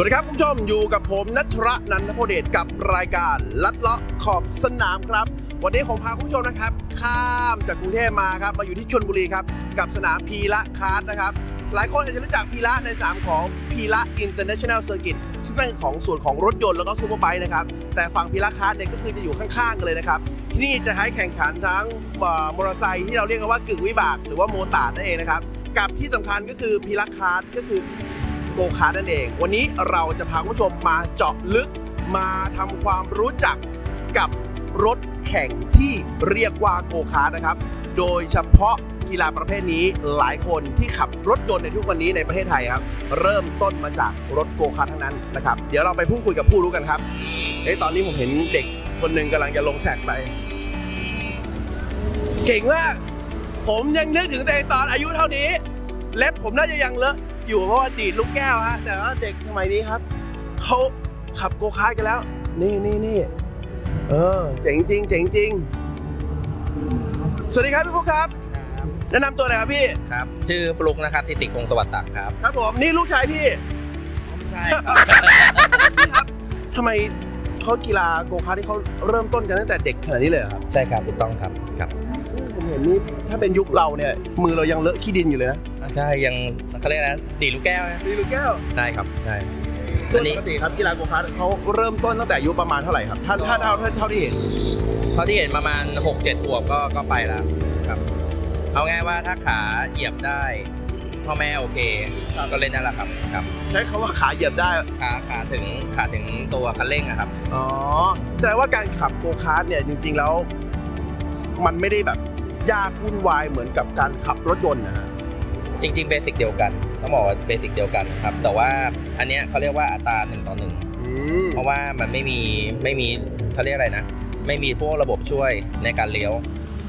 สวัสดีครับคุณผู้ชมอยู่กับผมนัทระนันทโพเดชกับรายการลัดเลาะขอบสนามครับ วันนี้ผมพาคุณผู้ชมนะครับ ข้ามจากกรุงเทพมาครับมาอยู่ที่ชลบุรีครับกับสนามพีระคาร์ดนะครับ หลายคนอาจจะรู้จักพีระในสนามของพีระอินเตอร์เนชั่นแนลเซอร์กิตซึ่งเป็นของส่วนของรถยนต์แล้วก็ซูเปอร์ไบค์นะครับ แต่ฝั่งพีระคาร์ดเนี่ยก็คือจะอยู่ข้างๆกันเลยนะครับที่นี่จะให้แข่งขันทั้งมอเตอร์ไซค์ที่เราเรียกกันว่ากึ่งวิบากหรือว่าโมตาร์ดนั่นเองนะครับกับที่สำคัญก็คือพีระคาร์ดก็คือ โกคาร์นั่นเอง วันนี้เราจะพาคุณผู้ชมมาเจาะลึกมาทำความรู้จักกับรถแข่งที่เรียกว่าโกคาร์นะครับ โดยเฉพาะกีฬาประเภทนี้หลายคนที่ขับรถยนต์ในทุกวันนี้ในประเทศไทยครับ เริ่มต้นมาจากรถโกคาร์ททั้งนั้นนะครับ เดี๋ยวเราไปพูดคุยกับผู้รู้กันครับเอ้ตอนนี้ผมเห็นเด็กคนหนึ่งกำลังจะลงแท็กไป เก่งมาก ผมยังนึกถึงแต่ตอนอายุเท่านี้ เล็บผมน่าจะยังเลอะ อยู่เพราะว่าดีดลูกแก้วฮะแต่ว่าเด็กสมัยนี้ครับเขาขับโกคาร์ทกันแล้ว นี่นี่นี่เออเจ๋งจริงเจ๋งจริง สวัสดีครับพี่ฟุกครับ แนะนำตัวหน่อยครับพี่ ครับ ชื่อฟลุกนะครับติติคงสวัสดิ์ศักดิ์ครับ ครับผมนี่ลูกชายพี่ไม่ใช่พี่ครับทำไมเขากีฬาโกคาร์ทที่เขาเริ่มต้นกันตั้งแต่เด็กขนาดนี้เลยเหรอครับ ใช่ครับถูกต้องครับครับผมเห็นนี่ถ้าเป็นยุคเราเนี่ยมือเรายังเลอะขี้ดินอยู่เลยนะใช่ยังเขาเรียกนะดีดลูกแก้วนะดีลูกแก้วได้ครับใช่ปอันนี้กติครับกีฬาโกคาร์ทเขาเริ่มต้นตั้งแต่อายุประมาณเท่าไหร่ครับถ้าถ้าเท่าเท่าเท่าที่เห็นเท่าที่เห็นประมาณ 6 7ขวบก็ก็ไปแล้วครับ เอาง่ายว่าถ้าขาเหยียบได้พ่อแม่โอเคก็เล่นได้แล้วครับครับใช้คำว่าขาเหยียบได้ขาขาถึงขาถึงตัวคันเร่งอะครับอ๋อแสดงว่าการขับโกคาร์ทเนี่ยจริง ๆแล้ว มันไม่ได้แบบ ยากวุ่นวายเหมือนกับการขับรถยนต์นะฮะจริงๆเบสิกเดียวกันต้องบอกว่าเบสิกเดียวกันครับ แต่ว่าอันเนี้ยเขาเรียกว่าอัตราหนึ่งต่อหนึ่งอืมเพราะว่ามันไม่มีไม่มีเขาเรียกอะไรนะ ไม่มีพวกระบบช่วยในการเลี้ยว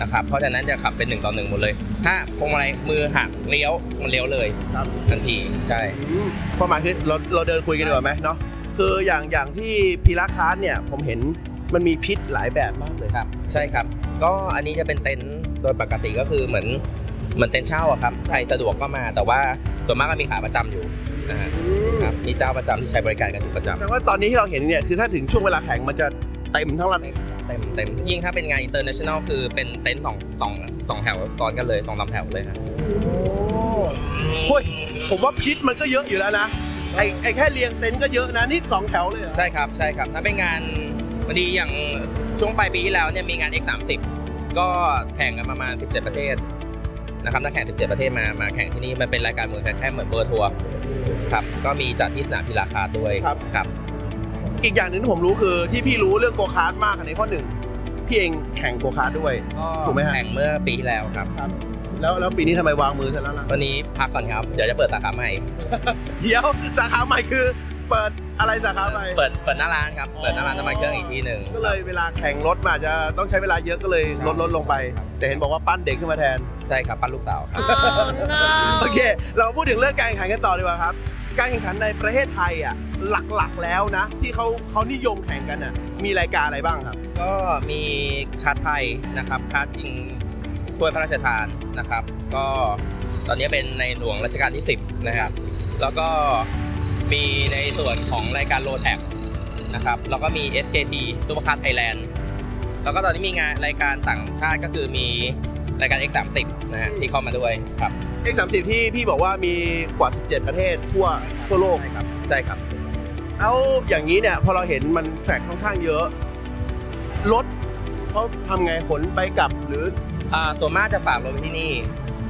นะครับ เพราะฉะนั้นจะขับเป็นหนึ่งต่อหนึ่งหมดเลย ถ้าพวงมาลัยมือหักเลี้ยวมันเลี้ยวเลยครับทันทีใช่อืมความหมายคือเราเราเดินคุยกันดีกว่าไหมเนาะคืออย่างอย่างที่พีระคาร์ทเนี่ยผมเห็นมันมีพิษหลายแบบมากเลยครับ ใช่ครับ ก็อันนี้จะเป็นเต็นท์ โดยปกติก็คือเหมือนเหมือนเต็นท์เช่าอะครับใครสะดวกก็มา แต่ว่าส่วนมากก็มีขาประจำอยู่นะฮะอืมครับมีเจ้าประจำที่ใช้บริการกันอยู่ประจำแต่ว่าตอนนี้ที่เราเห็นเนี่ยคือถ้าถึงช่วงเวลาแข่งมันจะเต็มทั้งลานเต็มเต็มยิ่งถ้าเป็นงานอินเตอร์เนชั่นแนลคือเป็นเต็นท์สองสองสองแถวซ้อนกันเลยสองลำแถวเลยครับโอ้ยผมว่าพิษมันก็เยอะอยู่แล้วนะไอ้ไอ้แค่เรียงเต็นท์ก็เยอะนะนี่สองแถวเลยเหรอใช่ครับใช่ครับถ้าเป็นงานพอดีอย่างช่วงปลายปีที่แล้วเนี่ยมีงาน X30 ก็แข่งกันประมาณ 17 ประเทศนะครับนักแข่ง 17 ประเทศมามาแข่งที่นี่มันเป็นรายการเมืองแค่ๆเหมือนเบอร์ทัวร์ครับก็มีจัดที่สนามพิลาคาร์ด้วยครับ อีกอย่างหนึ่งที่ผมรู้คือที่พี่รู้เรื่องโกคาร์ทมากอันนี้ข้อหนึ่งพี่เองแข่งโกคาร์ทด้วยถูกไหมฮะแข่งเมื่อปีที่แล้วครับ แล้วแล้วปีนี้ทำไมวางมือเสร็จแล้วล่ะวันนี้พักก่อนครับเดี๋ยวจะเปิดสาขาใหม่ เดี๋ยวสาขาใหม่คือ เปิด อะไรสาขาใหม่เปิดเปิดหน้าร้านครับ เปิดหน้าร้านน้ำมันเครื่องอีกทีหนึ่งก็เลยเวลาแข่งรถมันอาจจะต้องใช้เวลาเยอะก็เลยลดลดลงไป แต่เห็นบอกว่าปั้นเด็กขึ้นมาแทน ใช่ครับ ปั้นลูกสาวครับโอเค เราพูดถึงเรื่องการแข่งขันกันต่อดีกว่าครับ การแข่งขันในประเทศไทยอะหลักๆแล้วนะ ที่เขาเขานิยมแข่งกันอะมีรายการอะไรบ้างครับ ก็มีคาร์ไทยนะครับคาร์จริงถ้วยพระราชทานนะครับ ก็ตอนนี้เป็นในหลวงรัชกาลที่ 10 นะครับ แล้วก็ มีในส่วนของรายการโรแท็กนะครับ แล้วก็มี SKT ซูเปอร์คาร์ไทยแลนด์แล้วก็ตอนนี้มีงานรายการต่างชาติก็คือมีรายการ X30 นะฮะที่เข้ามาด้วยครับ X30 ที่พี่บอกว่ามีกว่า 17 ประเทศทั่วทั่วโลกใช่ครับใช่ครับแล้วอย่างนี้เนี่ยพอเราเห็นมันแทร็กค่อนข้างเยอะรถเขาทำไงขนไปกลับหรืออ่าส่วนมากจะฝากรถไว้ที่นี่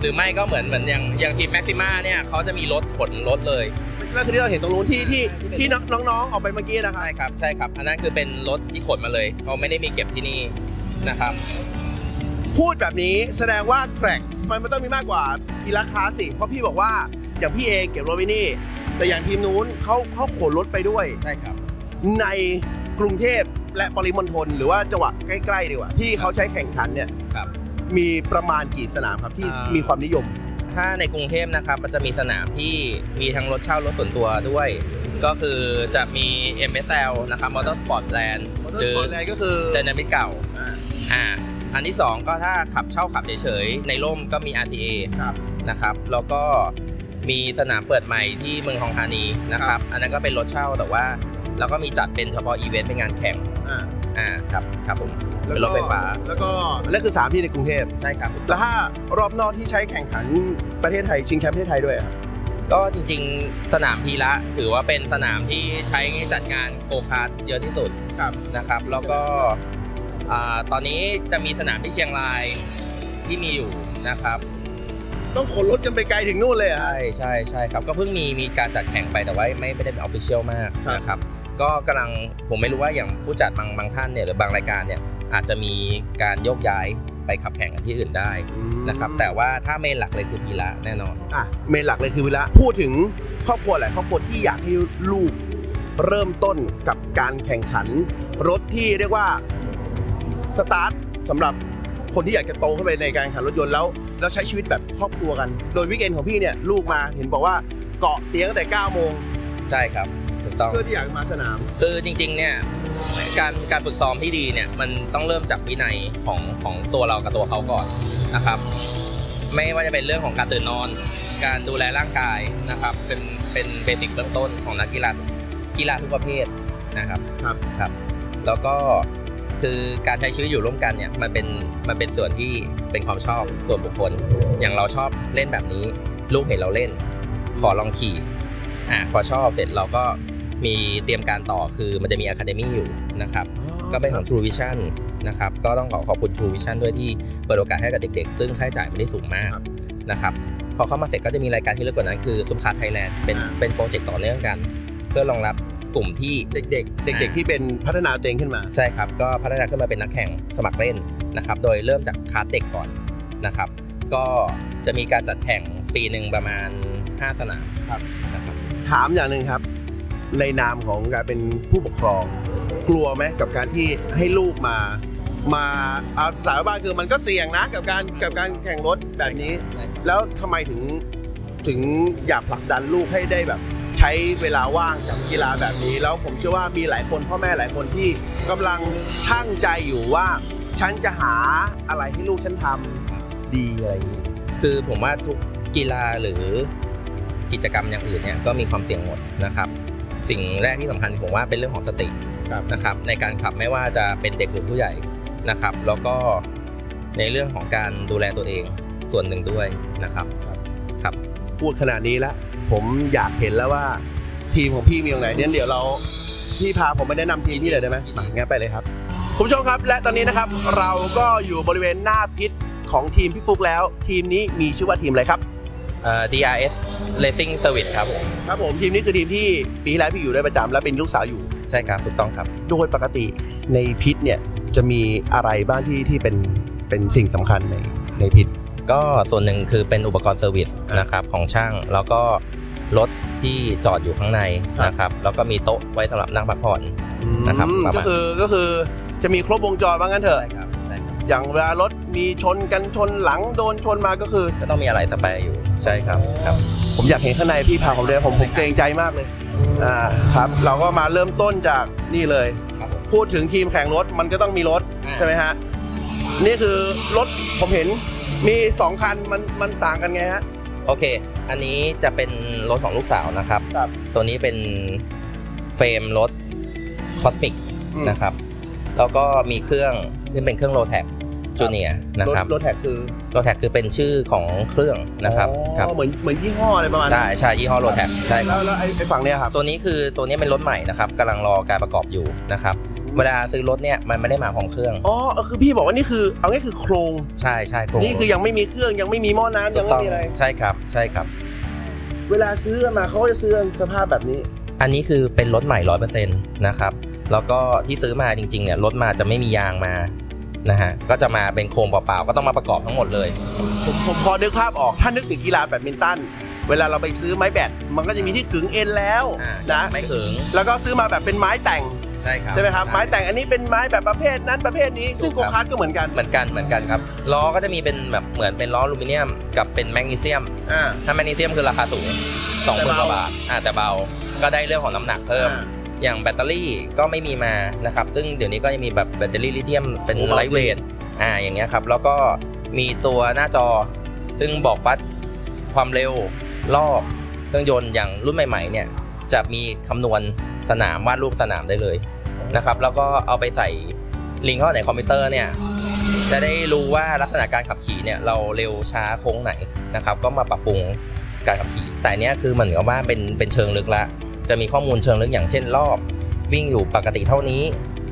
หรือไม่ก็เหมือนเหมือนอย่างอย่างทีมแม็กซิม่าเนี่ยเขาจะมีรถขนรถเลย นั่นคือที่เราเห็นตรงนู้นที่ที่ที่น้องๆออกไปเมื่อกี้นะครับใช่ครับใช่ครับ อันนั้นคือเป็นรถที่ขนมาเลยเขาไม่ได้มีเก็บที่นี่นะครับ พูดแบบนี้แสดงว่าแทร็กมันมันต้องมีมากกว่าทีละคลาสสิ เพราะพี่บอกว่าอย่างพี่เองเก็บรถไว้นี่ แต่อย่างทีมนู้นเขาเขาขนรถไปด้วยใช่ครับ ในกรุงเทพและปริมณฑลหรือว่าจังหวัดใกล้ๆดีกว่าที่เขาใช้แข่งขันเนี่ยครับมีประมาณกี่สนามครับที่อ่ามีมีความนิยม ถ้าในกรุงเทพนะครับมันจะมีสนามที่มีทั้งรถเช่ารถส่วนตัวด้วย ก็คือจะมี MSL นะครับ Motorsport Land หรือ Motorsport Land ก็คือ Dynamic เก่าอ่าอ่าอันที่สองก็ถ้าขับเช่าขับเฉยๆ ในร่มก็มี RTA ครับนะครับ แล้วก็มีสนามเปิดใหม่ที่เมืองทองธานีนะครับ อันนั้นก็เป็นรถเช่าแต่ว่าแล้วก็มีจัดเป็นเฉพาะอีเวนต์เป็นงานแข่งอ่าอ่าครับครับผมแล้ว เป็นรถไฟฟ้า แล้วก็นั่นคือสามที่ในกรุงเทพใช่ครับ แล้วถ้ารอบนอกที่ใช้แข่งขันประเทศไทยชิงแชมป์ประเทศไทยด้วยอะครับก็จริงๆสนามพีระถือว่าเป็นสนามที่ใช้จัดงานโกคาร์ทเยอะที่สุดครับนะครับ แล้วก็อ่าตอนนี้จะมีสนามที่เชียงรายที่มีอยู่นะครับ ต้องขนรถกันไปไกลถึงนู่นเลยเหรอะใช่ใช่ใช่ครับ ก็เพิ่งมีมีการจัดแข่งไปแต่ว่าไม่ไม่ได้เป็นออฟฟิเชียลมากครับนะครับ ก็กำลังผมไม่รู้ว่าอย่างผู้จัดบางบางท่านเนี่ยหรือบางรายการเนี่ย อาจจะมีการโยกย้ายไปขับแข่งกันที่อื่นได้นะครับแต่ว่าถ้าเมนหลักเลยคือพีระแน่นอนอะเมนหลักเลยคือเวลาพูดถึงครอบครัวหลายครอบครัวที่อยากให้ลูกเริ่มต้นกับการแข่งขัน รถที่เรียกว่าสตาร์ทสำหรับคนที่อยากจะโตขึ้นไปในการแข่งขันรถยนต์แล้ว แล้วใช้ชีวิตแบบครอบครัวกัน โดยวิกเอนของพี่เนี่ยลูกมาเห็นบอกว่าเกาะเตียงตั้งแต่9โมงใช่ครับถูกต้องเพื่อที่อยากมาสนามคือจริงๆเนี่ย การการฝึกซ้อมที่ดีเนี่ยมันต้องเริ่มจากวินัยของของตัวเรากับตัวเขาก่อนนะครับ ไม่ว่าจะเป็นเรื่องของการตื่นนอน การดูแลร่างกายนะครับ เป็นเป็นเบสิกเบื้องต้นของนักกีฬากีฬาทุกประเภทนะครับครับครับแล้วก็คือการใช้ชีวิตอยู่ร่วมกันเนี่ยมันเป็นมันเป็นส่วนที่เป็นความชอบส่วนบุคคล อย่างเราชอบเล่นแบบนี้ ลูกเห็นเราเล่น ขอลองขี่อ่าพอชอบเสร็จเราก็มีเตรียมการต่อคือมันจะมีอะคาเดมี่อยู่ นะครับ ก็เป็นของ True Vision นะครับ ก็ต้องขอขอบคุณ True Vision ด้วยที่เปิดโอกาสให้กับเด็กๆ ซึ่งค่าใช้จ่ายไม่ได้สูงมากครับนะครับ พอเข้ามาเสร็จก็จะมีรายการที่เล็กกว่านั้นคือซุปคาร์ไทยแลนด์เป็นอ่าเป็นโปรเจกต์ต่อเนื่องกัน เพื่อรองรับกลุ่มที่เด็กๆ เด็กอ่าๆที่เป็นพัฒนาตัวเองขึ้นมา ใช่ครับ ก็พัฒนาขึ้นมาเป็นนักแข่งสมัครเล่นนะครับ โดยเริ่มจากคาร์ดเด็กก่อนนะครับ ก็จะมีการจัดแข่งปีหนึ่งประมาณ 5 สนามครับนะครับ ถามอย่างหนึ่งครับ ในนามของการเป็นผู้ปกครอง กลัวไหมกับการที่ให้ลูกมา มาเอาสายบ้านคือมันก็เสี่ยงนะ กับการกับการแข่งรถแบบนี้ใช่ครับแล้วทำไมถึงถึงอยากผลักดันลูกให้ได้แบบ ใช้เวลาว่างกับกีฬาแบบนี้ แล้วผมเชื่อว่ามีหลายคนพ่อแม่หลายคนที่กำลังช่างใจอยู่ว่า ฉันจะหาอะไรให้ลูกฉันทำดีอะไรอย่างนี้คือผมว่าทุกกีฬาหรือกิจกรรมอย่างอื่นเนี่ยก็มีความเสี่ยงหมดนะครับ สิ่งแรกที่สำคัญผมว่าเป็นเรื่องของสติครับนะครับในการขับไม่ว่าจะเป็นเด็กหรือผู้ใหญ่นะครับ แล้วก็ในเรื่องของการดูแลตัวเองส่วนหนึ่งด้วยนะครับครับพูดขนาดนี้แล้วผมอยากเห็นแล้วว่าทีมของพี่มีตรงไหนเนี่ยเดี๋ยวเราพี่พาผมไปแนะนำทีมพี่เลยได้ไหมมางั้นไปเลยครับคุณผู้ชมครับ และตอนนี้นะครับเราก็อยู่บริเวณหน้าพิษของทีมพี่ฟุกแล้ว ทีมนี้มีชื่อว่าทีมอะไรครับเอ่อ DRS Racing Service ครับผมครับผมทีมนี้คือทีมที่ปีที่แล้วพี่อยู่ด้วยประจำและเป็นลูกสาวอยู่ ใช่ครับถูกต้องครับ โดยปกติในพิษเนี่ยจะมีอะไรบ้างที่ที่เป็นเป็นสิ่งสำคัญในในพิษก็ส่วนหนึ่งคือเป็นอุปกรณ์เซอร์วิสอ่านนะครับของช่างแล้วก็รถที่จอดอยู่ข้างในครับนะครับแล้วก็มีโต๊ะไว้สำหรับนั่งพักผ่อนนะครับอืมประมาก็ณคือก็คือจะมีครบวงจรว่างั้นเถอะ อย่างเวลารถมีชนกันชนหลังโดนชนมาก็คือ ก็ต้องมีอะไรสแปร์อยู่ใช่ครับครับ ผมอยากเห็นข้างในพี่พาผมเลยผมผมเกรงใจมากเลยอ่าครับ เราก็มาเริ่มต้นจากนี่เลยครับผมพูดถึงทีมแข่งรถมันก็ต้องมีรถอ่าใช่ไหมฮะนี่คือรถผมเห็นมีสองคันมันมันต่างกันไงฮะโอเค อันนี้จะเป็นรถของลูกสาวนะครับครับตัวนี้เป็นเฟรมรถคอสมิกอืมนะครับ แล้วก็มีเครื่องที่เป็นเครื่องโรแท็ก จูเนียนะรถครับรถแท็กคือโรแท็กคือเป็นชื่อของเครื่องนะครับอ๋อครับเหมือนเหมือนยี่ห้ออะไรประมาณนั้นใช่ใช่ยี่ห้อโรแท็กใช่คแล้รับวแล้วไอ้ไอ้ฝั่งเนี้ยครับตัวนี้คือตัวนี้เป็นรถใหม่นะครับกำลังรอการประกอบอยู่นะครับเวลาซื้อรถเนี่ยมันไม่ได้มาพร้อมเครื่อง อ๋อเออคือพี่บอกว่านี่คือเอาง่ายคือโครง ใช่ใช่โครง นี่คือยังไม่มีเครื่องยังไม่มีหม้อน้ำถูยังกไม่ต้องมีอะไร ใช่ครับ ใช่ครับ เวลาซื้อมาเขาก็จะซื้อสภาพแบบนี้ อันนี้คือเป็นรถใหม่ร้อยเปอร์เซ็นต์นะครับ แล้วก็ที่ซื้อมาจริงๆเนี่ยรถมาจะไม่มียางมา นะฮะก็จะมาเป็นโครงเปล่าๆก็ต้องมาประกอบทั้งหมดเลย ผมผมพอนึกภาพออกถ้านึกถึงกีฬาแบดมินตันเวลาเราไปซื้อไม้แบดมันก็จะมีที่ขึงเอ็นแล้วอ่านะไม่ถึงแล้วก็ซื้อมาแบบเป็นไม้แต่งใช่ครับใช่ไหมครับไม้แต่งอันนี้เป็นไม้แบบประเภทนั้นประเภทนี้ซึ่งโกคาร์ทก็เหมือนกันเหมือนกันเหมือนกันครับล้อก็จะมีเป็นแบบเหมือนเป็นล้ออลูมิเนียมกับเป็นแมกนีเซียมอ่าถ้าแมกนีเซียมคือราคาสูงสองหมื่นแต่กเบาว่าบาทอ่าแต่เบาก็ได้เรื่องของน้ำหนักเพิ่ม อ่าอย่างแบตเตอรี่ก็ไม่มีมานะครับ ซึ่งเดี๋ยวนี้ก็จะมีแบบแบตเตอรี่ลิเธียมเป็นโอ้เบาไลท์เวทอ่าอย่างเงี้ยครับ แล้วก็มีตัวหน้าจอ ซึ่งบอกวัดความเร็วรอบเครื่องยนต์อย่างรุ่นใหม่ๆเนี่ยจะมีคำนวณสนามวาดรูปสนามได้เลยนะครับ แล้วก็เอาไปใส่ลิงก์เข้าในคอมพิวเตอร์เนี่ยจะได้รู้ว่าลักษณะการขับขี่เนี่ยเราเร็วช้าโค้งไหนนะครับ ก็มาปรับปรุงการขับขี่ แต่เนี้ยคือเหมือนกับว่าเป็นเป็นเชิงลึกละ จะมีข้อมูลเชิงลึกอย่างเช่น รอบ วิ่งอยู่ปกติเท่านี้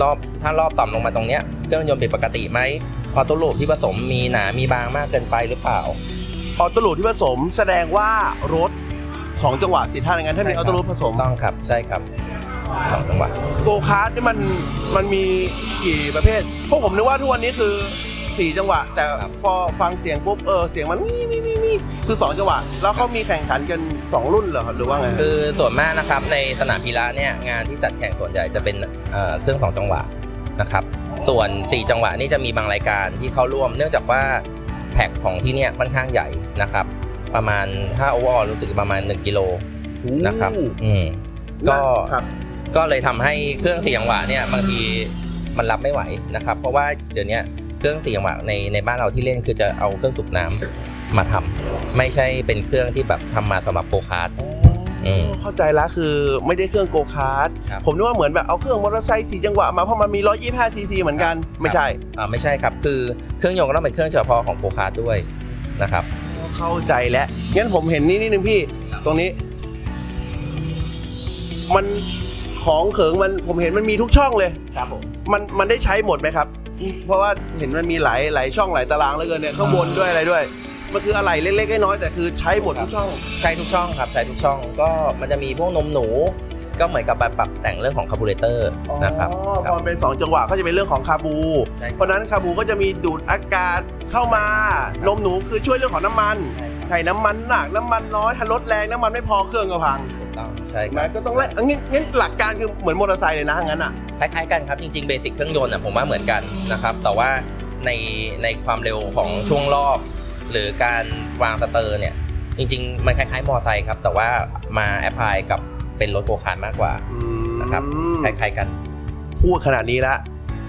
รอบถ้ารอบต่ำลงมาตรงเนี้ยเครื่องยนต์ผิดปกติไหมออโต้ลูปที่ผสมมีหนา มีบางมากเกินไปหรือเปล่า ออโต้ลูปที่ผสมแสดงว่ารถ2จังหวะสิท่าอย่างนั้นถ้ามีออโต้ลูปผสมต้องครับ ใช่ครับสองจังหวะโกคาร์ทนี่มันมันมีกี่ประเภทพวกผมนึกว่าทุกวันนี้คือ4จังหวะ แต่พอฟังเสียงปุ๊บเออเสียงมันมีมี มีมีคือ2จังหวะแล้วเขามีแข่งขันกัน2รุ่นเหรอครับหรือว่าไงคือส่วนมากนะครับในสนามพีระเนี่ยงานที่จัดแข่งส่วนใหญ่จะเป็นเอ่อเครื่องสองจังหวะนะครับ ส่วน 4 จังหวะนี่จะมีบางรายการที่เข้าร่วม เนื่องจากว่าแพ็คของที่เนี่ยค่อนข้างใหญ่นะครับ ประมาณถ้าโอเวอร์รู้สึกประมาณ 1กิโลนะครับ อืมก็ครับก็เลยทำให้เครื่องสี่จังหวะเนี่ยบางทีมันรับไม่ไหวนะครับ เพราะว่าเดี๋ยวนี้เครื่องสี่จังหวะในในบ้านเราที่เล่นคือจะเอาเครื่องสูบน้ำ มาทำไม่ใช่เป็นเครื่องที่แบบทำมาสำหรับโกคาร์ทอืมเข้าใจแล้วคือไม่ได้เครื่องโกคาร์ทครับผมนึกว่าเหมือนแบบเอาเครื่องมอเตอร์ไซค์สี่จังหวะมาเพราะมันมี125ซีซีเหมือนกันไม่ใช่อ่าไม่ใช่ครับ คือเครื่องยนต์ก็ต้องเป็นเครื่องเฉพาะของโกคาร์ทด้วยนะครับ เข้าใจแล้วงั้นผมเห็นนี่นิดนึงพี่ ตรงนี้ มันของเขิงมันผมเห็นมันมีทุกช่องเลยครับผมมันมันได้ใช้หมดไหมครับ เพราะว่าเห็นมันมีหลายหลายช่องหลายตารางเหลือเกินเนี่ยข้างบนด้วยอะไรด้วย มันคืออะไรเล็กๆน้อยๆแต่คือใช้หมดทุกช่อง ใช้ทุกช่องครับใช้ทุกช่องก็มันจะมีพวกนมหนู ก็เหมือนกับปรับแต่งเรื่องของคาร์บูเรเตอร์นะครับอ๋อคพรัอบมันเป็น 2 จังหวะก็จะเป็นเรื่องของคาบูใช่ครับเพราะฉะนั้นคาบูก็จะมีดูดอากาศเข้ามา นมหนูคือช่วยเรื่องของน้ำมันใส่น้ำมันหนักน้ำมันน้อยถ้ารถแรงน้ำมันไม่พอเครื่องก็พังถูกต้องใช่คแม้รับก็ต้องแลกงั้นงั้นหลักการคือเหมือนมอเตอร์ไซค์เลยนะงั้นอะคล้ายๆกันครับจริงๆเบสิกเครื่องยนต์อะผมว่าเหมือนกันนะครับแต่ว่าในในความเร็วของช่วงรอบ หรือการวางสเตอร์เนี่ย จริง ๆ มันคล้ายๆมอไซค์ครับ แต่ว่ามาแอพพลายกับเป็นรถโกคาร์ทมากกว่านะครับคล้ายๆกัน พูดขนาดนี้ละ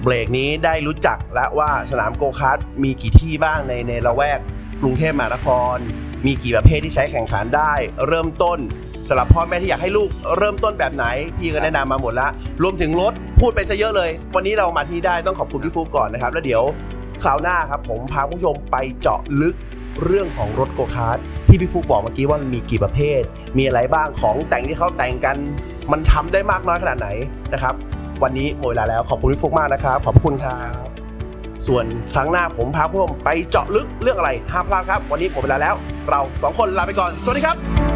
เบรกนี้ได้รู้จักแล้วว่าสนามโกคาร์ทมีกี่ที่บ้างในในละแวกกรุงเทพมหานคร มีกี่ประเภทที่ใช้แข่งขันได้ เริ่มต้นสำหรับพ่อแม่ที่อยากให้ลูกเริ่มต้นแบบไหน พี่ก็แนะนำมาหมดละรวมถึงรถพูดไปซะเยอะเลย วันนี้เรามาที่นี่ได้ต้องขอบคุณพี่ฟูก่อนนะครับ แล้วเดี๋ยว คราวหน้าครับผมพาผู้ชมไปเจาะลึกเรื่องของรถโกคาร์ทที่พี่ฟูบอกเมื่อกี้ว่ามันมีกี่ประเภท มีอะไรบ้างของแต่งที่เขาแต่งกัน มันทำได้มากน้อยขนาดไหนนะครับ วันนี้หมดเวลาแล้วขอบคุณพี่ฟุกมากนะครับ ขอบคุณครับส่วนครั้งหน้าผมพาผู้ชมไปเจาะลึกเรื่องอะไรห้ามพลาดครับ วันนี้หมดเวลาแล้ว เราสองคนลาไปก่อน สวัสดีครับ